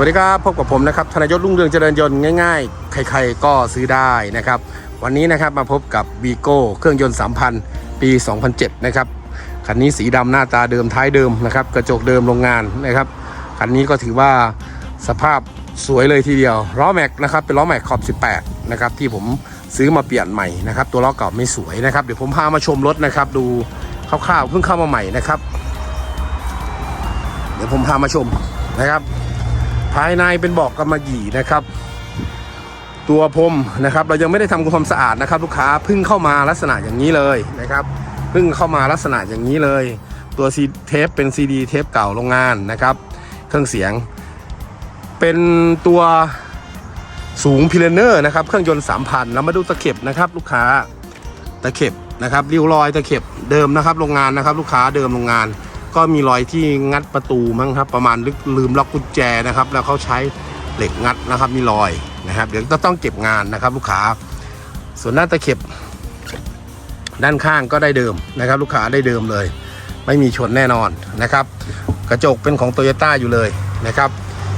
วัสดีครับ พบกับผมนะครับธนยศรุ่งเรืองเจริญยนต์ง่ายๆ ใครๆก็ซื้อได้นะครับ วันนี้นะครับมาพบกับวีโก้เครื่องยนต์3,000 ปี 2007 นะครับ คันนี้สีดำหน้าตาเดิมท้ายเดิมนะครับ กระจกเดิมโรงงานนะครับ คันนี้ก็ถือว่าสภาพสวยเลยทีเดียวล้อแม็กนะครับเป็นล้อแม็กขอบ 18 นะครับ ที่ผมซื้อมาเปลี่ยนใหม่นะครับ ตัวล้อเก่าไม่สวยนะครับ เดี๋ยวผมพามาชมรถนะครับ ดูคร่าวๆเพิ่งเข้ามาใหม่นะครับ เดี๋ยวผมพามาชมนะครับ ภายในเป็นบอกกำมะหยี่นะครับ ตัวพรมนะครับ เรายังไม่ได้ทำความสะอาดนะครับ ลูกค้าเพิ่งเข้ามาลักษณะอย่างนี้เลยนะครับเพิ่งเข้ามาลักษณะอย่างนี้เลย ตัวซีเทปเป็นซีดีเทปเก่าโรงงานนะครับ เครื่องเสียง เป็นตัวสูงพิเลเนอร์นะครับ เครื่องยนต์3,000แล้วมาดูตะเข็บนะครับ ลูกค้าตะเข็บนะครับริ้วรอยตะเข็บเดิมนะครับ โรงงานนะครับ ลูกค้าเดิมโรงงาน ก็มีรอยที่งัดประตูมั้งครับ ประมาณลืมล็อกกุญแจนะครับ แล้วเขาใช้เหล็กงัดนะครับ มีรอยนะครับ เดี๋ยวจะต้องเก็บงานนะครับ ลูกค้า ส่วนด้าตะเข็บ ด้านข้างก็ได้เดิมนะครับ ลูกค้าได้เดิมเลย ไม่มีชนแน่นอนนะครับ กระจกเป็นของโตโยต้าอยู่เลยนะครับ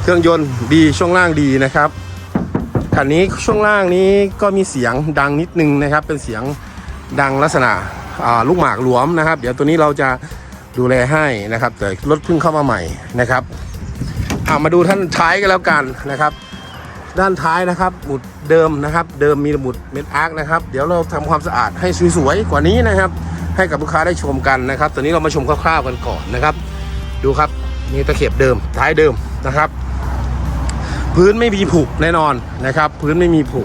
เครื่องยนต์ดีช่วงล่างดีนะครับคันนี้ช่วงล่างนี้ก็มีเสียงดังนิดนึงนะครับ เป็นเสียงดังลักษณะลูกหมากหลวมนะครับ เดี๋ยวตัวนี้เราจะ ดูแลให้นะครับ แต่รถเพิ่งเข้ามาใหม่นะครับอ่ามาดูท่านท้ายกันแล้วกันนะครับ ด้านท้ายนะครับหมุดเดิมนะครับ เดิมมีหมุดเม็ดอาร์คนะครับ เดี๋ยวเราทำความสะอาดให้สวยๆกว่านี้นะครับ ให้กับลูกค้าได้ชมกันนะครับ ตอนนี้เรามาชมคร่าวๆกันก่อนนะครับ ดูครับมีตะเข็บเดิมท้ายเดิมนะครับ พื้นไม่มีผุแน่นอนนะครับ พื้นไม่มีผุ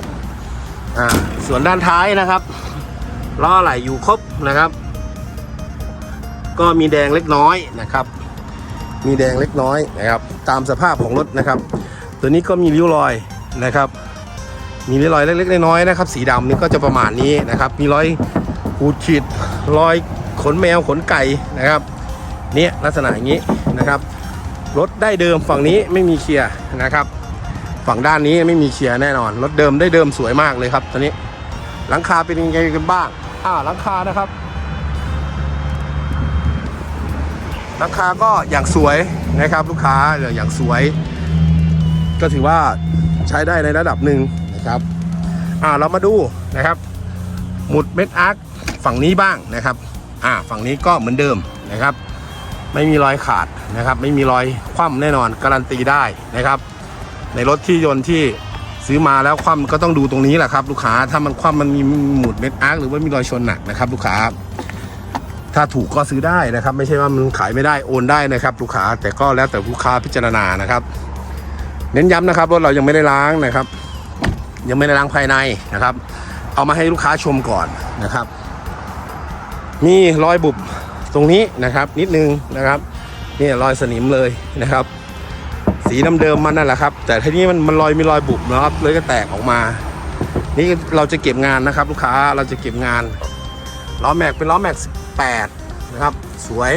อ่าส่วนด้านท้ายนะครับล้อไหลอยู่ครบนะครับ ก็มีแดงเล็กน้อยนะครับ มีแดงเล็กน้อยนะครับ ตามสภาพของรถนะครับ ตัวนี้ก็มีริ้วรอยนะครับ มีริ้วรอยเล็กๆน้อยๆนะครับ สีดำนี่ก็จะประมาณนี้นะครับ มีรอยขูดขีดรอยขนแมวขนไก่นะครับเนี่ยลักษณะอย่างนี้นะครับ รถได้เดิมฝั่งนี้ไม่มีเคลียร์นะครับ ฝั่งด้านนี้ไม่มีเคลียร์แน่นอน รถเดิมได้เดิมสวยมากเลยครับตอนนี้ หลังคาเป็นยังไงกันบ้างอ่าหลังคานะครับ หลังคาก็อย่างสวยนะครับลูกค้าอย่างสวย ก็ถือว่าใช้ได้ในระดับหนึ่งนะครับอ่าเรามาดูนะครับ หมุดเม็ดอาร์คฝั่งนี้บ้างนะครับอ่าฝั่งนี้ก็เหมือนเดิมนะครับ ไม่มีรอยขาดนะครับ ไม่มีรอยคว่ำแน่นอนการันตีได้นะครับ ในรถที่ยนต์ที่ซื้อมาแล้วคว่ำก็ต้องดูตรงนี้แหละครับ ลูกค้าถ้ามันคว่ำมันมีหมุดเม็ดอาร์คหรือว่ามีรอยชนหนักนะครับ ลูกค้า ถ้าถูกก็ซื้อได้นะครับ ไม่ใช่ว่ามันขายไม่ได้โอนได้นะครับลูกค้าแต่ก็แล้วแต่ลูกค้าพิจารณานะครับ เน้นย้ำนะครับรถเรายังไม่ได้ล้างนะครับ ยังไม่ได้ล้างภายในนะครับ เอามาให้ลูกค้าชมก่อนนะครับ มีรอยบุบตรงนี้นะครับ นิดนึงนะครับนี่รอยสนิมเลยนะครับ สีน้ำเดิมมันนั่นแหละครับ แต่ทีนี้มันมันรอยมีรอยบุบนะครับเลยก็แตกออกมา นี่เราจะเก็บงานนะครับ ลูกค้าเราจะเก็บงานล้อแม็กเป็นล้อแม็ก 8นะครับสวย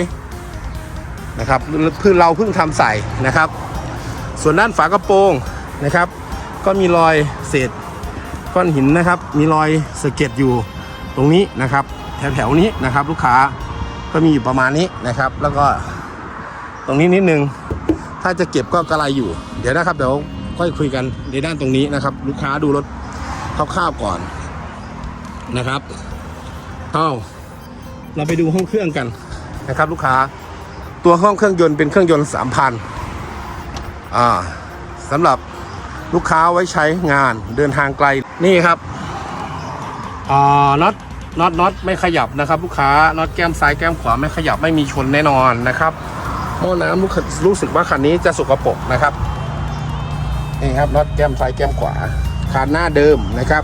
นะครับเพิ่งเราเพิ่งทำใส่นะครับ ส่วนด้านฝากระโปรงนะครับ ก็มีรอยเศษก้อนหินนะครับ มีรอยสะเก็ดอยู่ตรงนี้นะครับ แถวๆนี้นะครับ ลูกค้าก็มีอยู่ประมาณนี้นะครับ แล้วก็ตรงนี้นิดนึง ถ้าจะเก็บก็กระไรอยู่ เดี๋ยวนะครับเดี๋ยวค่อยคุยกันในด้านตรงนี้นะครับ ลูกค้าดูรถคร่าวๆก่อนนะครับ เอา เราไปดูห้องเครื่องกันนะครับลูกค้า ตัวห้องเครื่องยนต์เป็นเครื่องยนต์3,000อ่าสำหรับลูกค้าไว้ใช้งานเดินทางไกลนี่ครับอ่าน็อตน็อตน็อตไม่ขยับนะครับ ลูกค้าน็อตแก้มซ้ายแก้มขวาไม่ขยับไม่มีชนแน่นอนนะครับหม้อน้ำรู้รู้สึกว่าคันนี้จะสกปรกนะครับนี่ครับน็อตแก้มซ้ายแก้มขวาคานหน้าเดิมนะครับ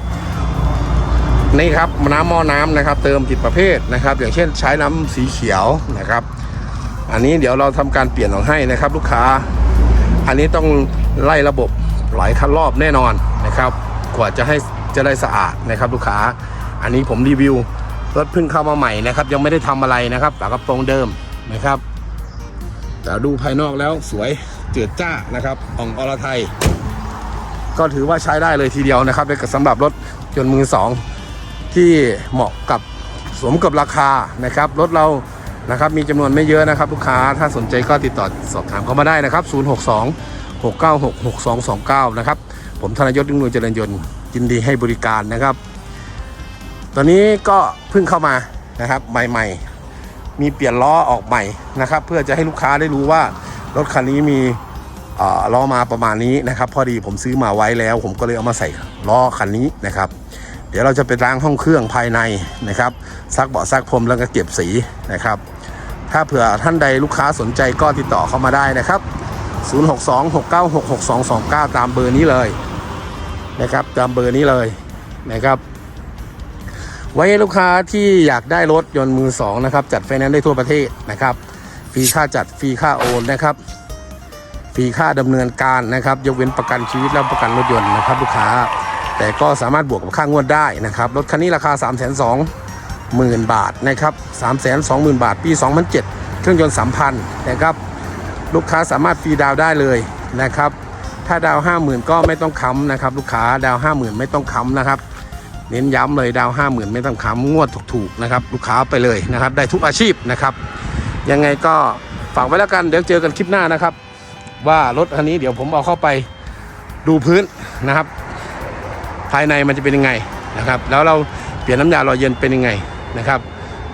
นี่ครับน้ำหม้อน้ำนะครับ เติมผิดประเภทนะครับ อย่างเช่นใช้น้ำสีเขียวนะครับ อันนี้เดี๋ยวเราทำการเปลี่ยนออกให้นะครับ ลูกค้า อันนี้ต้องไล่ระบบหลายคันรอบแน่นอนนะครับ กว่าจะให้จะได้สะอาดนะครับ ลูกค้า อันนี้ผมรีวิวรถเพิ่งเข้ามาใหม่นะครับ ยังไม่ได้ทำอะไรนะครับฝากระโปรงเดิมนะครับแต่ดูภายนอกแล้วสวยเจือจ้านะครับอ่องอรไทย ก็ถือว่าใช้ได้เลยทีเดียวนะครับสำหรับรถยนต์มือสอง ที่เหมาะกับสมกับราคานะครับรถเรานะครับมีจำนวนไม่เยอะนะครับ ลูกค้าถ้าสนใจก็ติดต่อสอบถามเข้ามาได้นะครับ 062 696 6229 นะครับ ผมธนยศดึงนวลเจริญยนต์ยินดีให้บริการนะครับ ตอนนี้ก็เพิ่งเข้ามานะครับใหม่ๆ มีเปลี่ยนล้อออกใหม่นะครับ เพื่อจะให้ลูกค้าได้รู้ว่ารถคันนี้มีเอ่อล้อมาประมาณนี้นะครับ พอดีผมซื้อมาไว้แล้ว ผมก็เลยเอามาใส่ล้อคันนี้นะครับ เดี๋ยวเราจะไปล้างห้องเครื่องภายในนะครับซักเบาะซักพรมแล้วก็เก็บสีนะครับ ถ้าเผื่อท่านใดลูกค้าสนใจก็ติดต่อเข้ามาได้นะครับ 0626966229 ตามเบอร์นี้เลยนะครับตามเบอร์นี้เลยนะครับ ไว้ลูกค้าที่อยากได้รถยนต์มือสองนะครับจัดไฟแนนซ์ได้ทั่วประเทศนะครับฟรีค่าจัดฟรีค่าโอนนะครับฟรีค่าดำเนินการนะครับ ยกเว้นประกันชีวิตและประกันรถยนต์นะครับ ลูกค้า แต่ก็สามารถบวกกับค่างวดได้นะครับ รถคันนี้ราคา 3 2 0 0 0 0 บาทนะครับ3 2 0 0 0 0 บาท ปี 2007 เครื่องยนต์3,000นะครับลูกค้าสามารถฟรีดาวได้เลยนะครับ ถ้าดาว 50,000 ก็ไม่ต้องค้ำนะครับ ลูกค้าดาว 50,000 ไม่ต้องค้ำนะครับ เน้นย้ำเลยดาวห้าหมื่นไม่ต้องค้ำงวดถูกๆนะครับ ลูกค้าไปเลยนะครับ ได้ทุกอาชีพนะครับ ยังไงก็ฝากไว้แล้วกันเดี๋ยวเจอกันคลิปหน้านะครับ ว่ารถคันนี้เดี๋ยวผมเอาเข้าไปดูพื้นนะครับ ภายในมันจะเป็นยังไงนะครับ แล้วเราเปลี่ยนน้ำยาหล่อเย็นเป็นยังไงนะครับ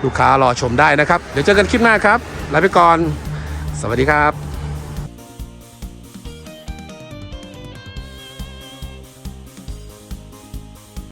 ลูกค้ารอชมได้นะครับ เดี๋ยวเจอกันคลิปหน้าครับลาไปก่อน สวัสดีครับ